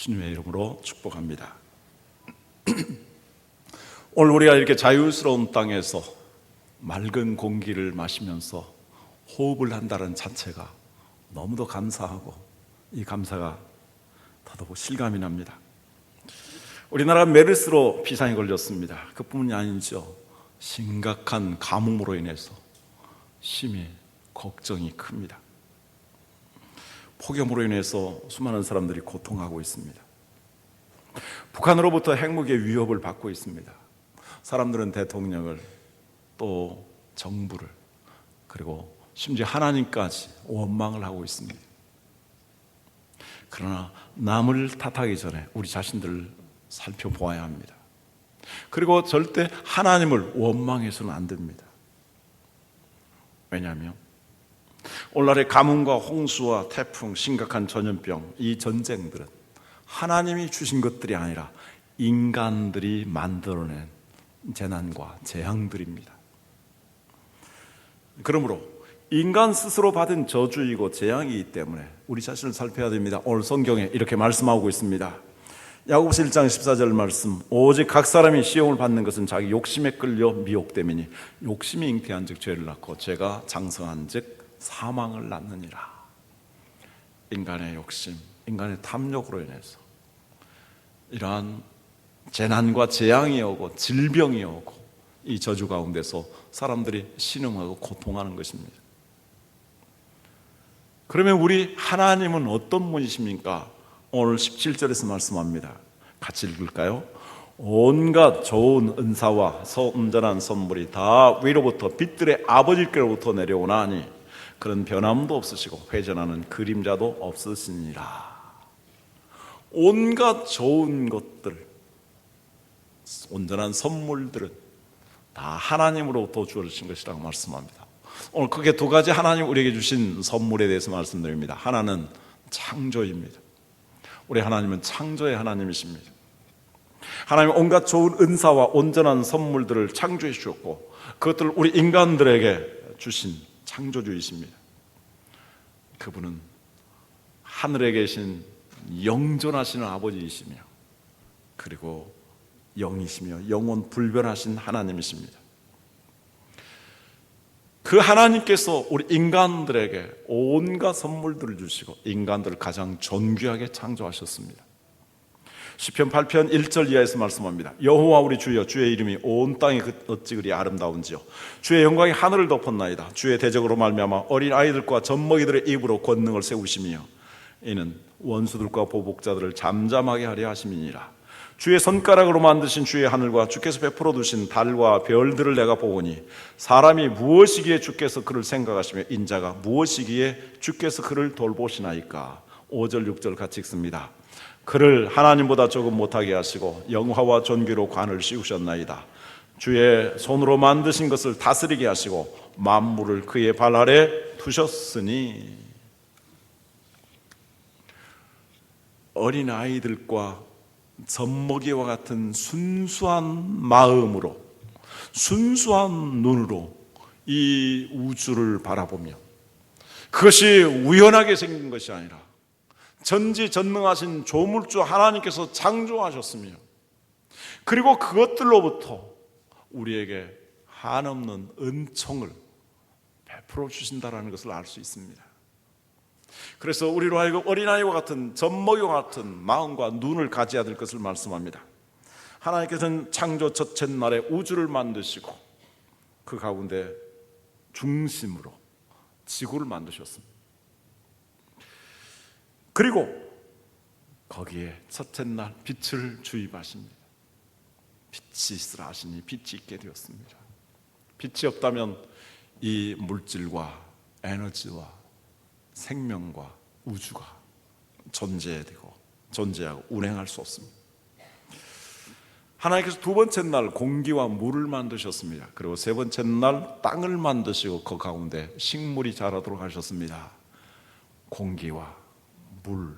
주님의 이름으로 축복합니다. 오늘 우리가 이렇게 자유스러운 땅에서 맑은 공기를 마시면서 호흡을 한다는 자체가 너무도 감사하고 이 감사가 더더욱 실감이 납니다. 우리나라 메르스로 비상이 걸렸습니다. 그뿐이 아니죠. 심각한 가뭄으로 인해서 심히 걱정이 큽니다. 폭염으로 인해서 수많은 사람들이 고통하고 있습니다. 북한으로부터 핵무기의 위협을 받고 있습니다. 사람들은 대통령을 또 정부를 그리고 심지어 하나님까지 원망을 하고 있습니다. 그러나 남을 탓하기 전에 우리 자신들을 살펴보아야 합니다. 그리고 절대 하나님을 원망해서는 안 됩니다. 왜냐하면 오늘날의 가뭄과 홍수와 태풍, 심각한 전염병, 이 전쟁들은 하나님이 주신 것들이 아니라 인간들이 만들어낸 재난과 재앙들입니다. 그러므로 인간 스스로 받은 저주이고 재앙이기 때문에 우리 자신을 살펴야 됩니다. 오늘 성경에 이렇게 말씀하고 있습니다. 야고보서 1장 14절 말씀 오직 각 사람이 시험을 받는 것은 자기 욕심에 끌려 미혹됨이니 욕심이 잉태한 즉 죄를 낳고 죄가 장성한 즉 사망을 낳느니라 인간의 욕심, 인간의 탐욕으로 인해서 이러한 재난과 재앙이 오고 질병이 오고 이 저주 가운데서 사람들이 신음하고 고통하는 것입니다. 그러면 우리 하나님은 어떤 분이십니까? 오늘 17절에서 말씀합니다. 같이 읽을까요? 온갖 좋은 은사와 온전한 선물이 다 위로부터 빛들의 아버지께로부터 내려오나니 그런 변함도 없으시고 회전하는 그림자도 없으시니라. 온갖 좋은 것들, 온전한 선물들은 다 하나님으로부터 주어진 것이라고 말씀합니다. 오늘 크게 두 가지 하나님 우리에게 주신 선물에 대해서 말씀드립니다. 하나는 창조입니다. 우리 하나님은 창조의 하나님이십니다. 하나님 온갖 좋은 은사와 온전한 선물들을 창조해 주셨고 그것들을 우리 인간들에게 주신 창조주이십니다. 그분은 하늘에 계신 영존하시는 아버지이시며 그리고 영이시며 영원 불변하신 하나님이십니다. 그 하나님께서 우리 인간들에게 온갖 선물들을 주시고 인간들을 가장 존귀하게 창조하셨습니다. 시편 8편 1절 이하에서 말씀합니다. 여호와 우리 주여 주의 이름이 온 땅에 어찌 그리 아름다운지요. 주의 영광이 하늘을 덮었나이다. 주의 대적으로 말미암아 어린 아이들과 젖먹이들의 입으로 권능을 세우시며 이는 원수들과 보복자들을 잠잠하게 하려 하심이니라. 주의 손가락으로 만드신 주의 하늘과 주께서 베풀어 두신 달과 별들을 내가 보니 사람이 무엇이기에 주께서 그를 생각하시며 인자가 무엇이기에 주께서 그를 돌보시나이까 5절 6절 같이 읽습니다 그를 하나님보다 조금 못하게 하시고 영화와 존귀로 관을 씌우셨나이다. 주의 손으로 만드신 것을 다스리게 하시고 만물을 그의 발 아래 두셨으니. 어린 아이들과 젖먹이와 같은 순수한 마음으로 순수한 눈으로 이 우주를 바라보며 그것이 우연하게 생긴 것이 아니라 전지전능하신 조물주 하나님께서 창조하셨으며 그리고 그것들로부터 우리에게 한없는 은총을 베풀어 주신다라는 것을 알 수 있습니다. 그래서 우리로 하여금 어린아이와 같은 젖먹이와 같은 마음과 눈을 가져야 될 것을 말씀합니다. 하나님께서는 창조 첫째 날에 우주를 만드시고 그 가운데 중심으로 지구를 만드셨습니다. 그리고 거기에 첫째 날 빛을 주입하십니다. 빛이 있으라 하시니 빛이 있게 되었습니다. 빛이 없다면 이 물질과 에너지와 생명과 우주가 존재되고 존재하고 운행할 수 없습니다. 하나님께서 두 번째 날 공기와 물을 만드셨습니다. 그리고 세 번째 날 땅을 만드시고 그 가운데 식물이 자라도록 하셨습니다. 공기와 물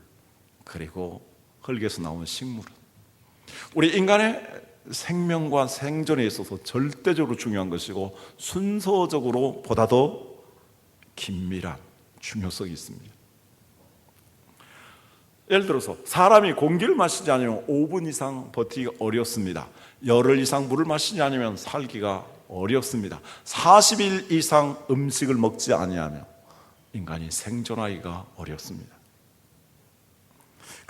그리고 흙에서 나온 식물은 우리 인간의 생명과 생존에 있어서 절대적으로 중요한 것이고 순서적으로 보다 더 긴밀한 중요성이 있습니다. 예를 들어서 사람이 공기를 마시지 않으면 5분 이상 버티기가 어렵습니다. 열흘 이상 물을 마시지 않으면 살기가 어렵습니다. 40일 이상 음식을 먹지 아니하면 인간이 생존하기가 어렵습니다.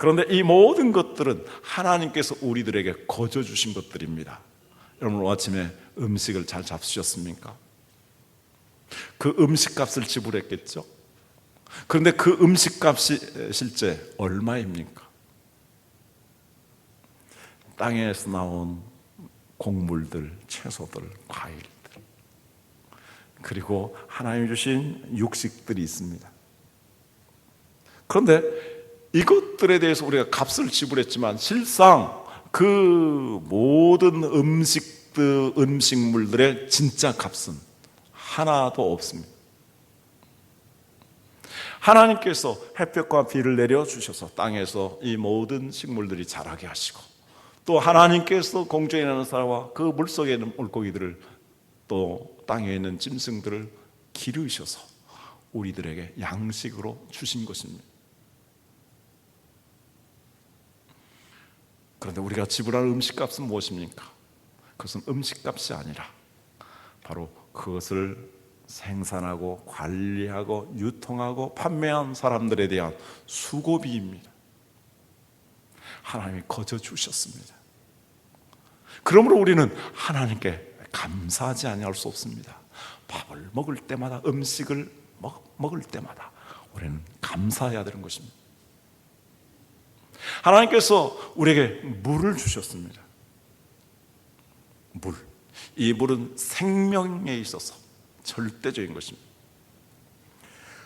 그런데 이 모든 것들은 하나님께서 우리들에게 거저 주신 것들입니다. 여러분 오늘 아침에 음식을 잘 잡수셨습니까? 그 음식값을 지불했겠죠? 그런데 그 음식값이 실제 얼마입니까? 땅에서 나온 곡물들, 채소들, 과일들 그리고 하나님 주신 육식들이 있습니다. 그런데 이것들에 대해서 우리가 값을 지불했지만 실상 그 모든 음식 들, 음식물들의 진짜 값은 하나도 없습니다. 하나님께서 햇볕과 비를 내려 주셔서 땅에서 이 모든 식물들이 자라게 하시고 또 하나님께서 공중에 나는 사람과 그 물속에 있는 물고기들을 또 땅에 있는 짐승들을 기르셔서 우리들에게 양식으로 주신 것입니다. 그런데 우리가 지불할 음식값은 무엇입니까? 그것은 음식값이 아니라 바로 그것을 생산하고 관리하고 유통하고 판매한 사람들에 대한 수고비입니다. 하나님이 거저 주셨습니다. 그러므로 우리는 하나님께 감사하지 아니할 수 없습니다. 밥을 먹을 때마다 음식을 먹, 먹을 때마다 우리는 감사해야 되는 것입니다. 하나님께서 우리에게 물을 주셨습니다. 물. 이 물은 생명에 있어서 절대적인 것입니다.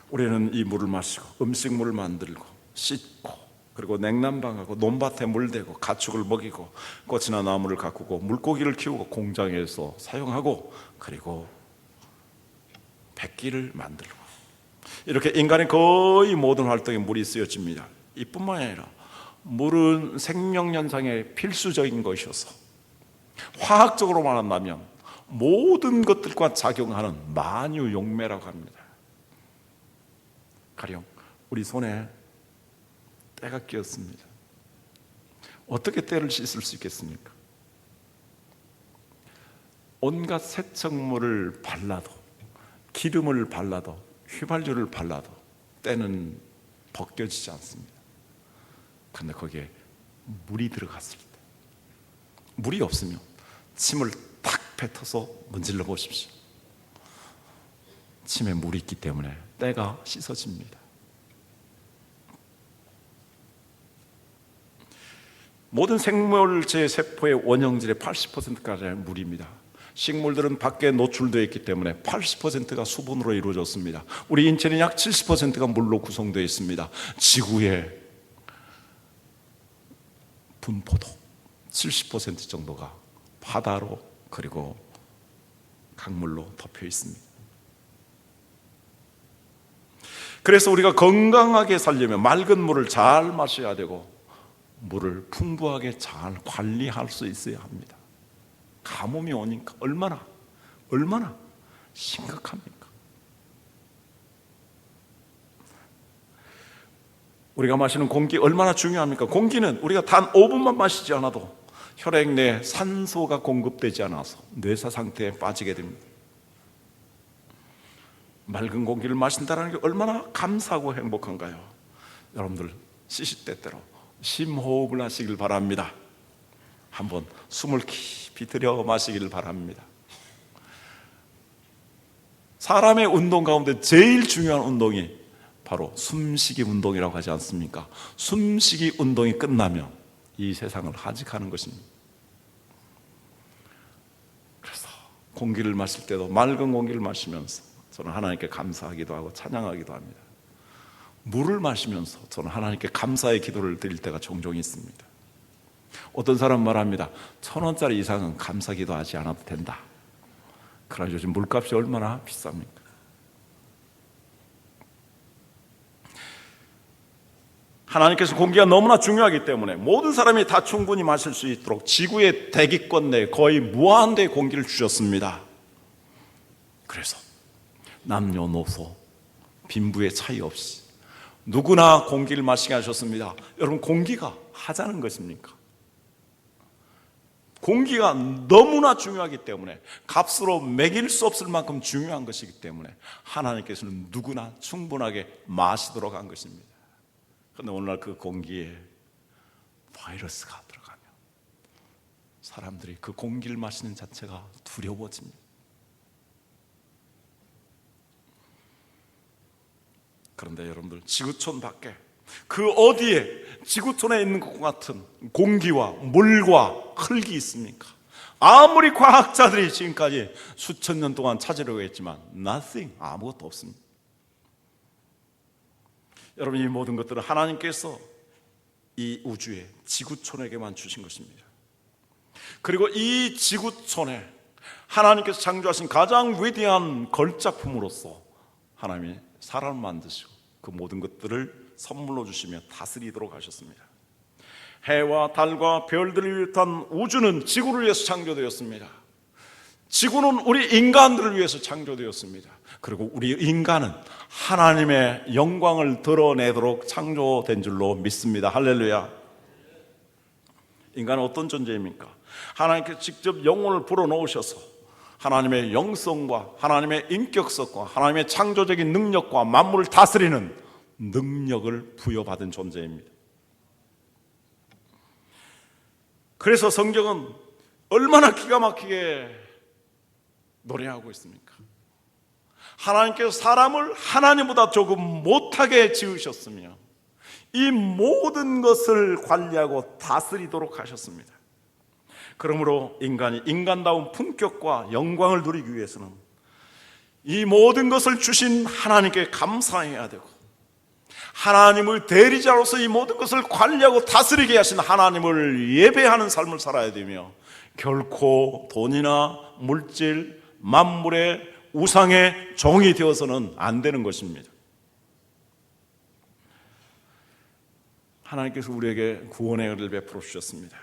우리는 이 물을 마시고 음식물을 만들고 씻고 그리고 냉난방하고 논밭에 물대고 가축을 먹이고 꽃이나 나무를 가꾸고 물고기를 키우고 공장에서 사용하고 그리고 백기를 만들고 이렇게 인간의 거의 모든 활동에 물이 쓰여집니다. 이뿐만 아니라 물은 생명 현상의 필수적인 것이어서 화학적으로 말한다면 모든 것들과 작용하는 만유 용매라고 합니다. 가령 우리 손에 때가 끼었습니다. 어떻게 때를 씻을 수 있겠습니까? 온갖 세척물을 발라도 기름을 발라도 휘발유를 발라도 때는 벗겨지지 않습니다. 그런데 거기에 물이 들어갔을 때 물이 없으면 침을 탁 뱉어서 문질러 보십시오. 침에 물이 있기 때문에 때가 씻어집니다. 모든 생물체 세포의 원형질의 80%까지 물입니다. 식물들은 밖에 노출되어 있기 때문에 80%가 수분으로 이루어졌습니다. 우리 인체는 약 70%가 물로 구성되어 있습니다. 지구의 분포도 70% 정도가 바다로 그리고 강물로 덮여 있습니다. 그래서 우리가 건강하게 살려면 맑은 물을 잘 마셔야 되고 물을 풍부하게 잘 관리할 수 있어야 합니다. 가뭄이 오니까 얼마나 얼마나 심각합니까? 우리가 마시는 공기 얼마나 중요합니까? 공기는 우리가 단 5분만 마시지 않아도 혈액 내 산소가 공급되지 않아서 뇌사 상태에 빠지게 됩니다. 맑은 공기를 마신다는 게 얼마나 감사하고 행복한가요? 여러분들 쉬실 때때로 심호흡을 하시길 바랍니다. 한번 숨을 깊이 들여 마시기를 바랍니다. 사람의 운동 가운데 제일 중요한 운동이 바로 숨쉬기 운동이라고 하지 않습니까? 숨쉬기 운동이 끝나면 이 세상을 하직하는 것입니다. 그래서 공기를 마실 때도 맑은 공기를 마시면서 저는 하나님께 감사하기도 하고 찬양하기도 합니다. 물을 마시면서 저는 하나님께 감사의 기도를 드릴 때가 종종 있습니다. 어떤 사람 말합니다. 천 원짜리 이상은 감사 기도하지 않아도 된다. 그러나 요즘 물값이 얼마나 비쌉니까? 하나님께서 공기가 너무나 중요하기 때문에 모든 사람이 다 충분히 마실 수 있도록 지구의 대기권 내에 거의 무한대의 공기를 주셨습니다. 그래서 남녀노소 빈부의 차이 없이 누구나 공기를 마시게 하셨습니다. 여러분, 공기가 하자는 것입니까? 공기가 너무나 중요하기 때문에 값으로 매길 수 없을 만큼 중요한 것이기 때문에 하나님께서는 누구나 충분하게 마시도록 한 것입니다. 그런데 오늘날 그 공기에 바이러스가 들어가면 사람들이 그 공기를 마시는 자체가 두려워집니다. 그런데 여러분들 지구촌 밖에 그 어디에 지구촌에 있는 것 같은 공기와 물과 흙이 있습니까? 아무리 과학자들이 지금까지 수천 년 동안 찾으려고 했지만 nothing 아무것도 없습니다. 여러분 이 모든 것들은 하나님께서 이 우주에 지구촌에게만 주신 것입니다. 그리고 이 지구촌에 하나님께서 창조하신 가장 위대한 걸작품으로서 하나님이 사람을 만드시고 그 모든 것들을 선물로 주시며 다스리도록 하셨습니다. 해와 달과 별들을 비롯한 우주는 지구를 위해서 창조되었습니다. 지구는 우리 인간들을 위해서 창조되었습니다. 그리고 우리 인간은 하나님의 영광을 드러내도록 창조된 줄로 믿습니다. 할렐루야. 인간은 어떤 존재입니까? 하나님께서 직접 영혼을 불어넣으셔서 하나님의 영성과 하나님의 인격성과 하나님의 창조적인 능력과 만물을 다스리는 능력을 부여받은 존재입니다. 그래서 성경은 얼마나 기가 막히게 노래하고 있습니까? 하나님께서 사람을 하나님보다 조금 못하게 지으셨으며 이 모든 것을 관리하고 다스리도록 하셨습니다. 그러므로 인간이 인간다운 품격과 영광을 누리기 위해서는 이 모든 것을 주신 하나님께 감사해야 되고 하나님의 대리자로서 이 모든 것을 관리하고 다스리게 하신 하나님을 예배하는 삶을 살아야 되며 결코 돈이나 물질, 만물의 우상의 종이 되어서는 안 되는 것입니다. 하나님께서 우리에게 구원의 은혜를 베풀어 주셨습니다.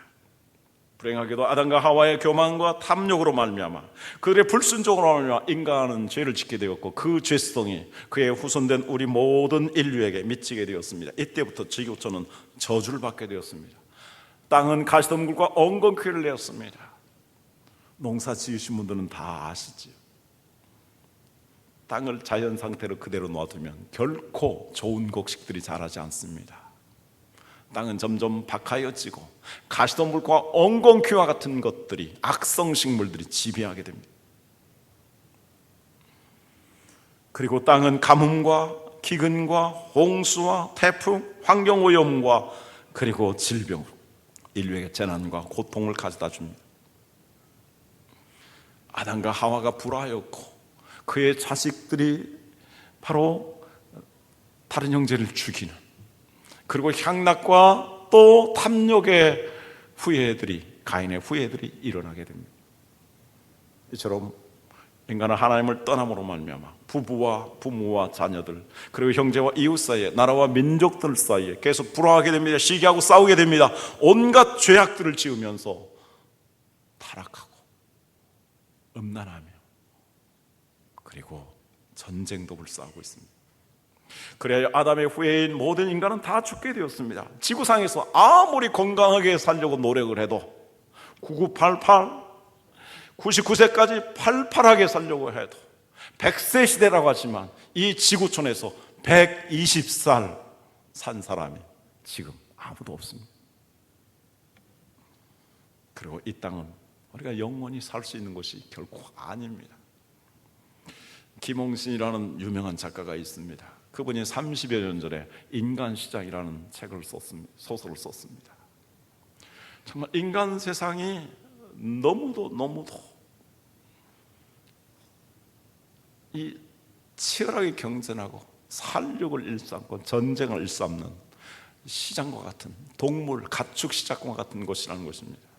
불행하게도 아담과 하와의 교만과 탐욕으로 말미암아 그들의 불순종으로 말미암아 인간은 죄를 짓게 되었고 그 죄성이 그의 후손된 우리 모든 인류에게 미치게 되었습니다. 이때부터 지구촌은 저주를 받게 되었습니다. 땅은 가시덤굴과 엉겅퀴를 내었습니다. 농사 지으신 분들은 다 아시지요. 땅을 자연 상태로 그대로 놔두면 결코 좋은 곡식들이 자라지 않습니다. 땅은 점점 박하여지고 가시덤불과 엉겅퀴와 같은 것들이 악성 식물들이 지배하게 됩니다. 그리고 땅은 가뭄과 기근과 홍수와 태풍, 환경 오염과 그리고 질병으로 인류에게 재난과 고통을 가져다 줍니다. 아담과 하와가 불화였고 그의 자식들이 바로 다른 형제를 죽이는 그리고 향락과 또 탐욕의 후예들이 가인의 후예들이 일어나게 됩니다. 이처럼 인간은 하나님을 떠남으로 말미암아 부부와 부모와 자녀들 그리고 형제와 이웃 사이에 나라와 민족들 사이에 계속 불화하게 됩니다. 시기하고 싸우게 됩니다. 온갖 죄악들을 지으면서 타락하고 음란하며 그리고 전쟁도 불사하고 있습니다. 그래야 아담의 후예인 모든 인간은 다 죽게 되었습니다. 지구상에서 아무리 건강하게 살려고 노력을 해도 9988, 99세까지 팔팔하게 살려고 해도 100세 시대라고 하지만 이 지구촌에서 120살 산 사람이 지금 아무도 없습니다. 그리고 이 땅은 우리가 영원히 살 수 있는 것이 결코 아닙니다. 김홍신이라는 유명한 작가가 있습니다. 그분이 30여 년 전에 인간 시장이라는 책을 썼습니다. 소설을 썼습니다. 정말 인간 세상이 너무도 너무도 이 치열하게 경쟁하고 살육을 일삼고 전쟁을 일삼는 시장과 같은 동물 가축 시장과 같은 곳이라는 것입니다.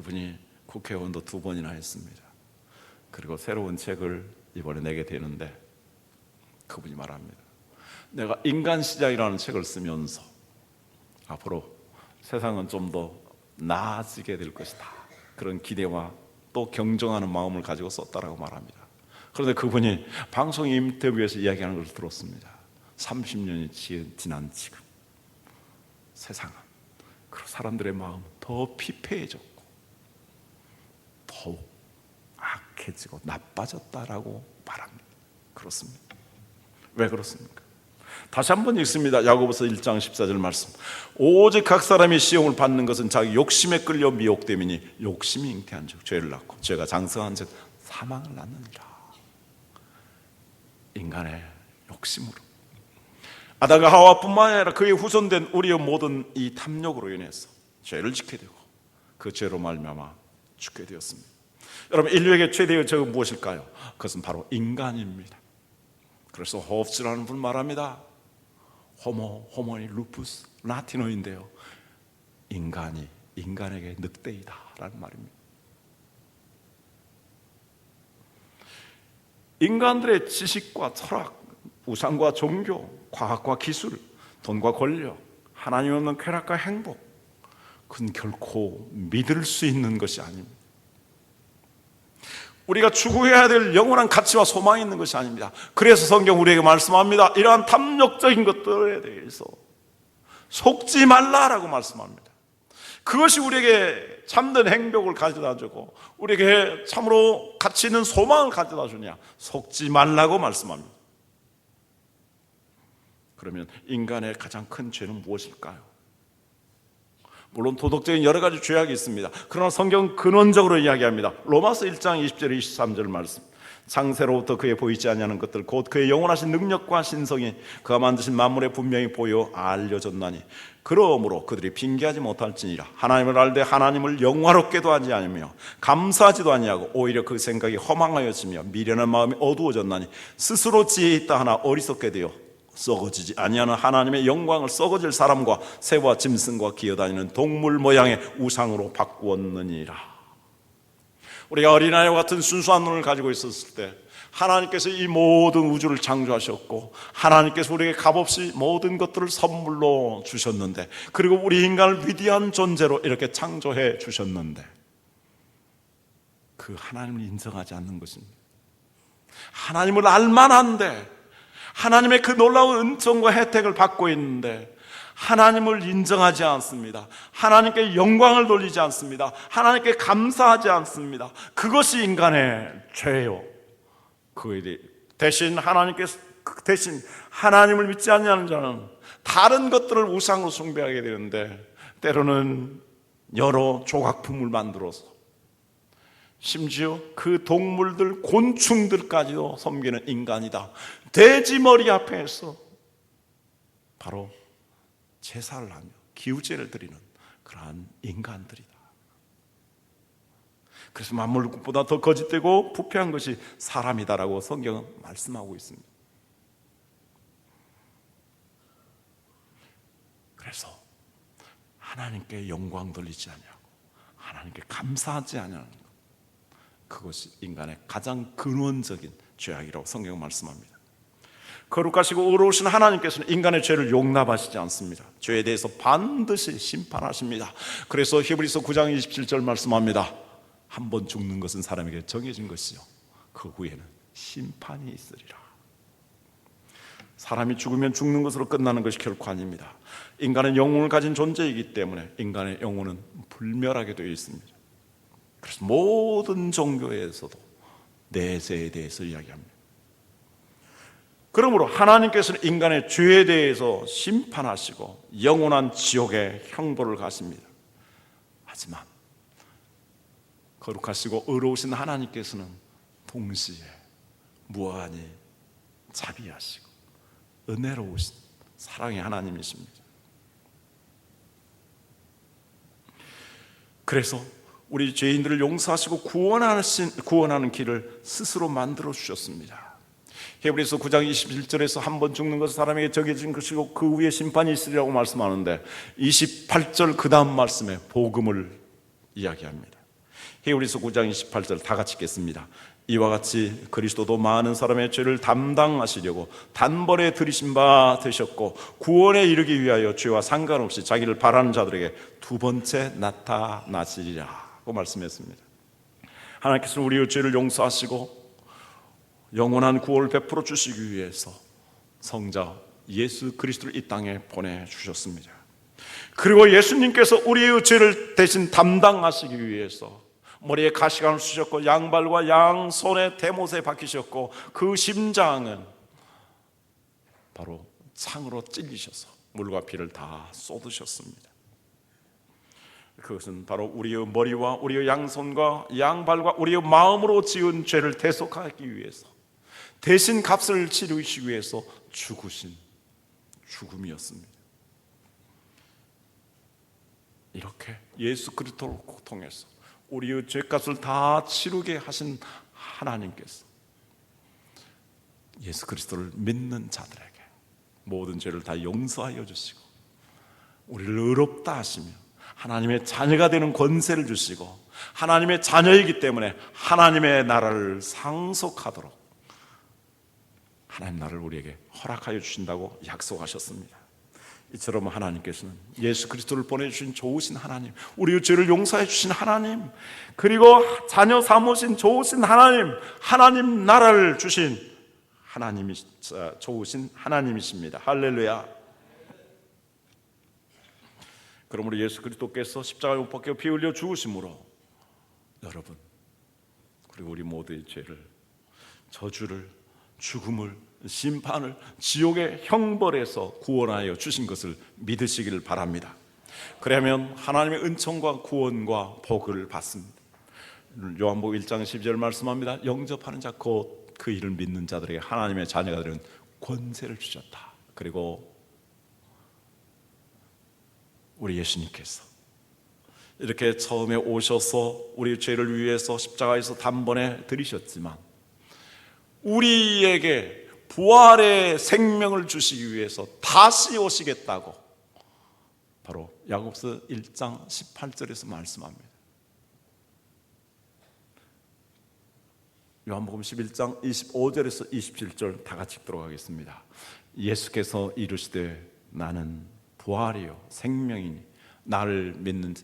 그분이 국회의원도 두 번이나 했습니다. 그리고 새로운 책을 이번에 내게 되는데 그분이 말합니다. 내가 인간 시장이라는 책을 쓰면서 앞으로 세상은 좀 더 나아지게 될 것이다. 그런 기대와 또 경정하는 마음을 가지고 썼다라고 말합니다. 그런데 그분이 방송 인터뷰에서 이야기하는 것을 들었습니다. 30년이 지난 지금 세상은 그 사람들의 마음은 더 피폐해졌고 더욱 악해지고 나빠졌다라고 말합니다. 그렇습니다. 왜 그렇습니까? 다시 한번 읽습니다. 야고보서 1장 14절 말씀. 오직 각 사람이 시험을 받는 것은 자기 욕심에 끌려 미혹됨이니 욕심이 잉태한 즉 죄를 낳고 죄가 장성한 즉 사망을 낳느니라. 인간의 욕심으로 아담과 하와뿐만 아니라 그의 후손된 우리의 모든 이 탐욕으로 인해서 죄를 짓게 되고 그 죄로 말미암아 죽게 되었습니다. 여러분 인류에게 최대의 죄가 무엇일까요? 그것은 바로 인간입니다. 그래서 호흡스라는 분 말합니다. 호모 호모니 루푸스 라틴어인데요. 인간이 인간에게 늑대이다 라는 말입니다. 인간들의 지식과 철학, 우상과 종교, 과학과 기술, 돈과 권력, 하나님 없는 쾌락과 행복, 그건 결코 믿을 수 있는 것이 아닙니다. 우리가 추구해야 될 영원한 가치와 소망이 있는 것이 아닙니다. 그래서 성경 우리에게 말씀합니다. 이러한 탐욕적인 것들에 대해서 속지 말라라고 말씀합니다. 그것이 우리에게 참된 행복을 가져다 주고 우리에게 참으로 가치 있는 소망을 가져다 주냐? 속지 말라고 말씀합니다. 그러면 인간의 가장 큰 죄는 무엇일까요? 물론 도덕적인 여러 가지 죄악이 있습니다. 그러나 성경 근원적으로 이야기합니다. 로마서 1장 20절 23절 말씀. 상세로부터 그의 보이지 아니하는 것들 곧 그의 영원하신 능력과 신성이 그가 만드신 만물에 분명히 보여 알려졌나니 그러므로 그들이 빙계하지 못할지니라 하나님을 알되 하나님을 영화롭게도 하지 않으며 감사하지도 아니하고 오히려 그 생각이 허망하여지며 미련한 마음이 어두워졌나니 스스로 지혜 있다 하나 어리석게 되어 썩어지지 아니하는 하나님의 영광을 썩어질 사람과 새와 짐승과 기어다니는 동물 모양의 우상으로 바꾸었느니라. 우리가 어린아이와 같은 순수한 눈을 가지고 있었을 때 하나님께서 이 모든 우주를 창조하셨고 하나님께서 우리에게 값없이 모든 것들을 선물로 주셨는데 그리고 우리 인간을 위대한 존재로 이렇게 창조해 주셨는데 그 하나님을 인정하지 않는 것입니다. 하나님을 알만한데 하나님의 그 놀라운 은총과 혜택을 받고 있는데 하나님을 인정하지 않습니다. 하나님께 영광을 돌리지 않습니다. 하나님께 감사하지 않습니다. 그것이 인간의 죄요. 그에 대신 하나님께 대신 하나님을 믿지 않냐는 자는 다른 것들을 우상으로 숭배하게 되는데 때로는 여러 조각품을 만들어서 심지어 그 동물들, 곤충들까지도 섬기는 인간이다. 돼지 머리 앞에서 바로 제사를 하며 기우제를 드리는 그러한 인간들이다. 그래서 만물보다 더 거짓되고 부패한 것이 사람이다라고 성경은 말씀하고 있습니다. 그래서 하나님께 영광 돌리지 아니하고 하나님께 감사하지 아니하는 것 그것이 인간의 가장 근원적인 죄악이라고 성경 말씀합니다. 거룩하시고 의로우신 하나님께서는 인간의 죄를 용납하시지 않습니다. 죄에 대해서 반드시 심판하십니다. 그래서 히브리서 9장 27절 말씀합니다. 한 번 죽는 것은 사람에게 정해진 것이요. 그 후에는 심판이 있으리라. 사람이 죽으면 죽는 것으로 끝나는 것이 결코 아닙니다. 인간은 영혼을 가진 존재이기 때문에 인간의 영혼은 불멸하게 되어 있습니다. 그래서 모든 종교에서도 내세에 대해서 이야기합니다. 그러므로 하나님께서는 인간의 죄에 대해서 심판하시고 영원한 지옥의 형벌을 가십니다. 하지만 거룩하시고 의로우신 하나님께서는 동시에 무한히 자비하시고 은혜로우신 사랑의 하나님이십니다. 그래서 우리 죄인들을 용서하시고 구원하는, 구원하는 길을 스스로 만들어 주셨습니다. 히브리서 9장 21절에서 한 번 죽는 것은 사람에게 정해진 것이고 그 후에 심판이 있으리라고 말씀하는데 28절 그 다음 말씀에 복음을 이야기합니다. 히브리서 9장 28절 다 같이 읽겠습니다. 이와 같이 그리스도도 많은 사람의 죄를 담당하시려고 단번에 들이신 바 되셨고 구원에 이르기 위하여 죄와 상관없이 자기를 바라는 자들에게 두 번째 나타나시리라 고 말씀했습니다. 하나님께서 우리의 죄를 용서하시고 영원한 구원을 베풀어 주시기 위해서 성자 예수 그리스도를 이 땅에 보내 주셨습니다. 그리고 예수님께서 우리의 죄를 대신 담당하시기 위해서 머리에 가시관을 쓰셨고 양발과 양손에 대못에 박히셨고 그 심장은 바로 창으로 찔리셔서 물과 피를 다 쏟으셨습니다. 그것은 바로 우리의 머리와 우리의 양손과 양발과 우리의 마음으로 지은 죄를 대속하기 위해서 대신 값을 치르시기 위해서 죽으신 죽음이었습니다. 이렇게 예수 그리스도를 통해서 우리의 죄값을 다 치르게 하신 하나님께서 예수 그리스도를 믿는 자들에게 모든 죄를 다 용서하여 주시고 우리를 의롭다 하시며 하나님의 자녀가 되는 권세를 주시고 하나님의 자녀이기 때문에 하나님의 나라를 상속하도록 하나님 나라를 우리에게 허락하여 주신다고 약속하셨습니다. 이처럼 하나님께서는 예수 그리스도를 보내주신 좋으신 하나님, 우리의 죄를 용서해 주신 하나님, 그리고 자녀 삼으신 좋으신 하나님, 하나님 나라를 주신 하나님이 좋으신 하나님이십니다. 할렐루야. 그러므로 예수 그리스도께서 십자가에 못 박혀 피 흘려 죽으심으로 여러분 그리고 우리 모두의 죄를 저주를 죽음을 심판을 지옥의 형벌에서 구원하여 주신 것을 믿으시기를 바랍니다. 그러면 하나님의 은총과 구원과 복을 받습니다. 요한복음 1장 12절 말씀합니다. 영접하는 자 곧 그 일을 믿는 자들에게 하나님의 자녀가 되는 권세를 주셨다. 그리고 우리 예수님께서 이렇게 처음에 오셔서 우리 죄를 위해서 십자가에서 단번에 들이셨지만 우리에게 부활의 생명을 주시기 위해서 다시 오시겠다고 바로 야곱서 1장 18절에서 말씀합니다. 요한복음 11장 25절에서 27절 다 같이 읽도록 하겠습니다. 예수께서 이르시되 나는 부활이요 생명이니 나를 믿는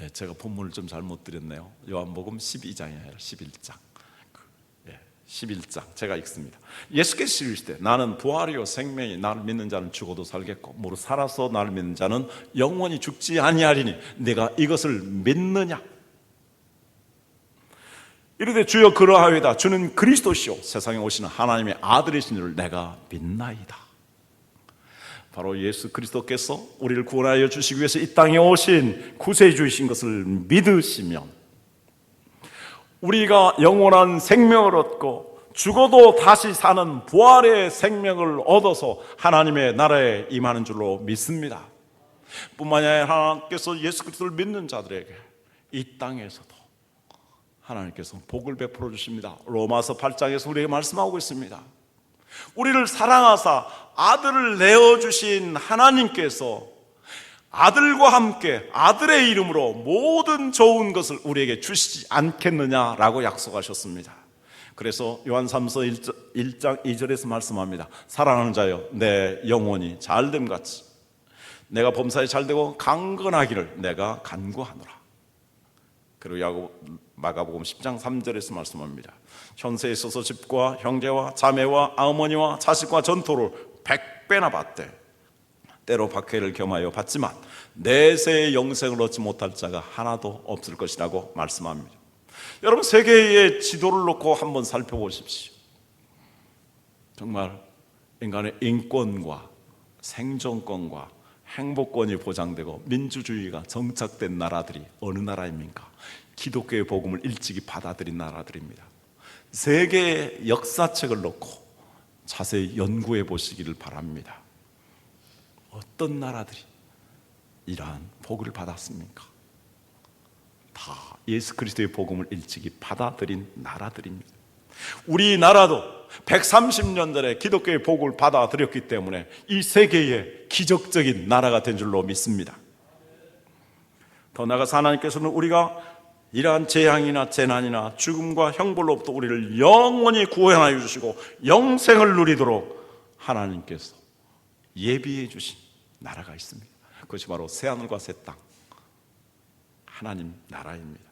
예, 제가 본문을 좀 잘못 드렸네요. 요한복음 12장이 아니라 11장. 예, 11장 제가 읽습니다. 예수께서 이르시되 나는 부활이요 생명이 나를 믿는 자는 죽어도 살겠고 무릇 살아서 나를 믿는 자는 영원히 죽지 아니하리니 내가 이것을 믿느냐? 이르되 주여 그러하이다 주는 그리스도시요 세상에 오시는 하나님의 아들이신 줄 내가 믿나이다. 바로 예수 그리스도께서 우리를 구원하여 주시기 위해서 이 땅에 오신 구세주이신 것을 믿으시면 우리가 영원한 생명을 얻고 죽어도 다시 사는 부활의 생명을 얻어서 하나님의 나라에 임하는 줄로 믿습니다. 뿐만 아니라 하나님께서 예수 그리스도를 믿는 자들에게 이 땅에서도 하나님께서 복을 베풀어 주십니다. 로마서 8장에서 우리에게 말씀하고 있습니다. 우리를 사랑하사 아들을 내어 주신 하나님께서 아들과 함께 아들의 이름으로 모든 좋은 것을 우리에게 주시지 않겠느냐라고 약속하셨습니다. 그래서 요한 3서 1장 2절에서 말씀합니다. 사랑하는 자여 내 영혼이 잘됨 같이 내가 범사에 잘되고 강건하기를 내가 간구하노라. 그리고 야곱 마가복음 10장 3절에서 말씀합니다. 현세에 있어서 집과 형제와 자매와 어머니와 자식과 전토를 백배나 받되 때로 박해를 겸하여 받지만 내세의 영생을 얻지 못할 자가 하나도 없을 것이라고 말씀합니다. 여러분 세계의 지도를 놓고 한번 살펴보십시오. 정말 인간의 인권과 생존권과 행복권이 보장되고 민주주의가 정착된 나라들이 어느 나라입니까? 기독교의 복음을 일찍이 받아들인 나라들입니다. 세계의 역사책을 놓고 자세히 연구해 보시기를 바랍니다. 어떤 나라들이 이러한 복을 받았습니까? 다 예수 그리스도의 복음을 일찍이 받아들인 나라들입니다. 우리나라도 130년 전에 기독교의 복을 받아들였기 때문에 이 세계의 기적적인 나라가 된 줄로 믿습니다. 더 나아가서 하나님께서는 우리가 이러한 재앙이나 재난이나 죽음과 형벌로부터 우리를 영원히 구원하여 주시고 영생을 누리도록 하나님께서 예비해 주신 나라가 있습니다. 그것이 바로 새하늘과 새 땅. 하나님 나라입니다.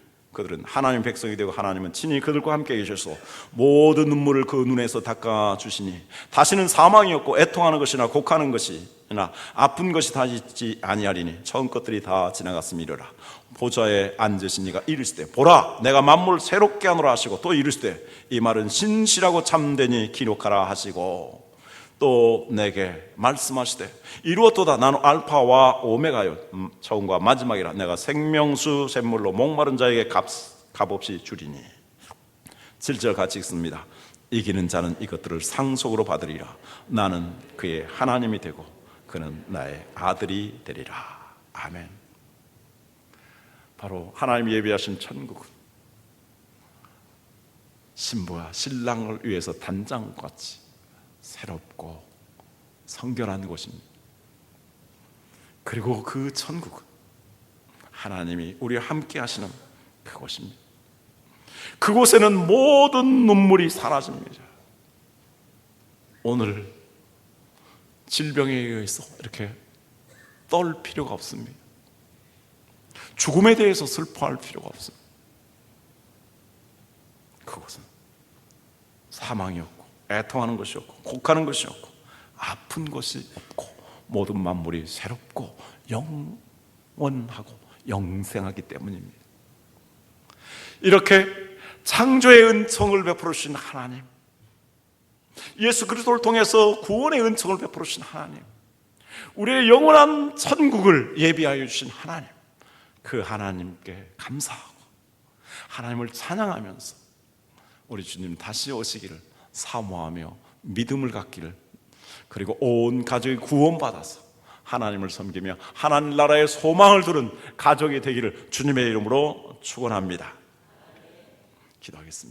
그들은 하나님 백성이 되고 하나님은 친히 그들과 함께 계셔서 모든 눈물을 그 눈에서 닦아 주시니 다시는 사망이 없고 애통하는 것이나 곡하는 것이나 아픈 것이 다시 있지 아니하리니 처음 것들이 다 지나갔음이려라. 보좌에 앉으신 이가 이르시되 보라 내가 만물 새롭게 하노라 하시고 또 이르시되 이 말은 신실하고 참되니 기록하라 하시고 또 내게 말씀하시되 이루었도다. 나는 알파와 오메가요. 음, 처음과 마지막이라 내가 생명수 샘물로 목마른 자에게 값, 값없이 주리니. 7절 같이 읽습니다. 이기는 자는 이것들을 상속으로 받으리라. 나는 그의 하나님이 되고 그는 나의 아들이 되리라. 아멘. 바로 하나님 예비하신 천국은 신부와 신랑을 위해서 단장같이 새롭고 성결한 곳입니다. 그리고 그 천국은 하나님이 우리와 함께 하시는 그곳입니다. 그곳에는 모든 눈물이 사라집니다. 오늘 질병에 의해서 이렇게 떨 필요가 없습니다. 죽음에 대해서 슬퍼할 필요가 없습니다. 그곳은 사망이 없고 애통하는 것이 없고 곡하는 것이 없고 아픈 것이 없고 모든 만물이 새롭고 영원하고 영생하기 때문입니다. 이렇게 창조의 은총을 베풀어 주신 하나님, 예수 그리스도를 통해서 구원의 은총을 베풀어 주신 하나님, 우리의 영원한 천국을 예비하여 주신 하나님, 그 하나님께 감사하고 하나님을 찬양하면서 우리 주님 다시 오시기를 사모하며 믿음을 갖기를 그리고 온 가족이 구원받아서 하나님을 섬기며 하나님 나라의 소망을 두는 가족이 되기를 주님의 이름으로 축원합니다. 기도하겠습니다.